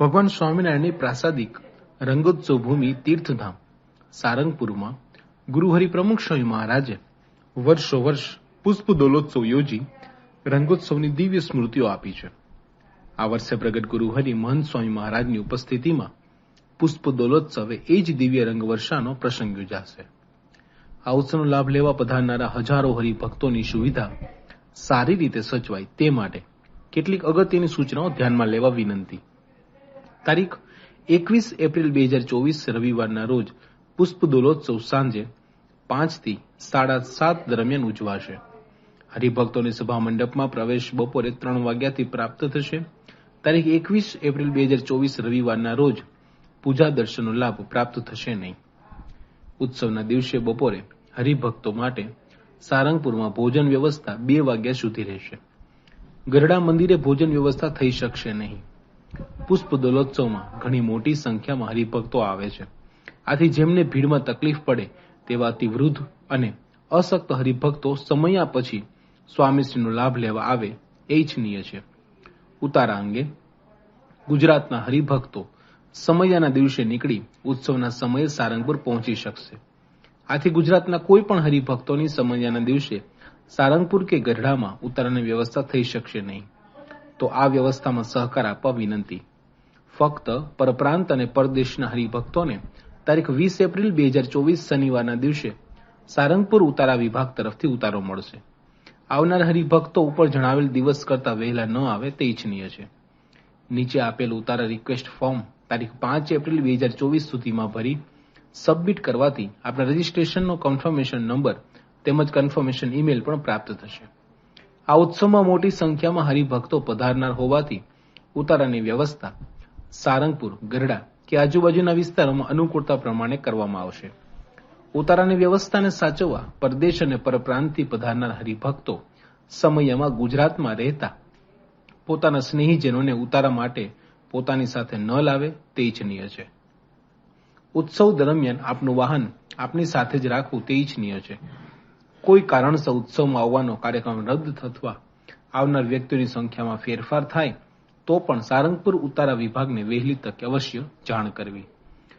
ભગવાન સ્વામિનારાયણની પ્રાસાદિક રંગોત્સવ ભૂમિ તીર્થધામ, સારંગપુરમાં ગુરુહરિ પ્રમુખ સ્વામી મહારાજે વર્ષો વર્ષ પુષ્પ દોલોત્સવ યોજી રંગોત્સવની દિવ્ય સ્મૃતિઓ આપી છે. આ વર્ષે પ્રગટ ગુરુહરિ મહંત સ્વામી મહારાજની ઉપસ્થિતિમાં પુષ્પ દોલોત્સવે એ જ દિવ્ય રંગ વર્ષાનો પ્રસંગ યોજાશે. આ ઉત્સવનો લાભ લેવા પધારનારા હજારો હરિભક્તોની સુવિધા સારી રીતે સચવાય તે માટે કેટલીક અગત્યની સૂચનાઓ ધ્યાનમાં લેવા વિનંતી. તારીખ એકવીસ એપ્રિલ બે હજાર ચોવીસ, રવિવારના રોજ પુષ્પ દોલોત્સવ સાંજે પાંચથી સાડા સાત દરમિયાન ઉજવાશે. હરિભક્તોની સભા મંડપમાં પ્રવેશ બપોરે ત્રણ વાગ્યાથી પ્રાપ્ત થશે. તારીખ એકવીસ એપ્રિલ બે હજાર ચોવીસ, રવિવારના રોજ પૂજા દર્શનનો લાભ પ્રાપ્ત થશે નહીં. ઉત્સવના દિવસે બપોરે હરિભક્તો માટે સારંગપુરમાં ભોજન વ્યવસ્થા બે વાગ્યા સુધી રહેશે. ગરડા મંદિરે ભોજન વ્યવસ્થા થઈ શકશે નહીં. પુષ્પ દોલોત્સવમાં ઘણી મોટી સંખ્યામાં હરિભક્તો આવે છે. આથી જેમને ભીડમાં તકલીફ પડે તેવા વૃદ્ધ અને અશક્ત હરિભક્તો સમયા પછી સ્વામીશ્રીનો લાભ લેવા આવે એ ઇચ્છનીય છે. ઉતારા અંગે ગુજરાતના હરિભક્તો સમયાના દિવસે નીકળી ઉત્સવના સમયે સારંગપુર પહોંચી શકશે. આથી ગુજરાતના કોઈ પણ હરિભક્તોની સમયાના દિવસે સારંગપુર કે ગઢડામાં ઉતારાની વ્યવસ્થા થઈ શકશે નહીં. તો આ વ્યવસ્થામાં સહકાર આપવા વિનંતી. ફક્ત પરપ્રાંત અને પરદેશના હરિભક્તોને તારીખ વીસ એપ્રિલ બે હજાર ચોવીસ શનિવારના દિવસે સારંગપુર ઉતારા વિભાગ તરફથી ઉતારો મળશે. આવનાર હરિભક્તો ઉપર જણાવેલ દિવસ કરતા વહેલા ન આવે તે ઇચ્છનીય છે. નીચે આપેલ ઉતારા રિક્વેસ્ટ ફોર્મ તારીખ પાંચ એપ્રિલ બે હજાર ચોવીસ સુધીમાં ભરી સબમિટ કરવાથી આપણા રજીસ્ટ્રેશનનો કન્ફર્મેશન નંબર તેમજ કન્ફર્મેશન ઈમેલ પણ પ્રાપ્ત થશે. આ ઉત્સવમાં મોટી સંખ્યામાં હરિભક્તો પધારનાર હોવાથી ઉતારાની વ્યવસ્થા સારંગપુર, ગરડા કે આજુબાજુના વિસ્તારોમાં અનુકૂળતા પ્રમાણે કરવામાં આવશે. ઉતારાની વ્યવસ્થાને સાચવવા પરદેશ અને પરપ્રાંતથી પધારનાર હરિભક્તો સમયમાં ગુજરાતમાં રહેતા પોતાના સ્નેહીજનોને ઉતારા માટે પોતાની સાથે ન લાવે તે ઇચ્છનીય છે. ઉત્સવ દરમિયાન આપનું વાહન આપની સાથે જ રાખવું તે ઇચ્છનીય છે. કોઈ કારણસર ઉત્સવમાં આવવાનો કાર્યક્રમ રદ અથવા આવનાર વ્યક્તિઓની સંખ્યામાં ફેરફાર થાય તો પણ સારંગપુર ઉતારા વિભાગને વહેલી તકે અવશ્ય જાણ કરવી.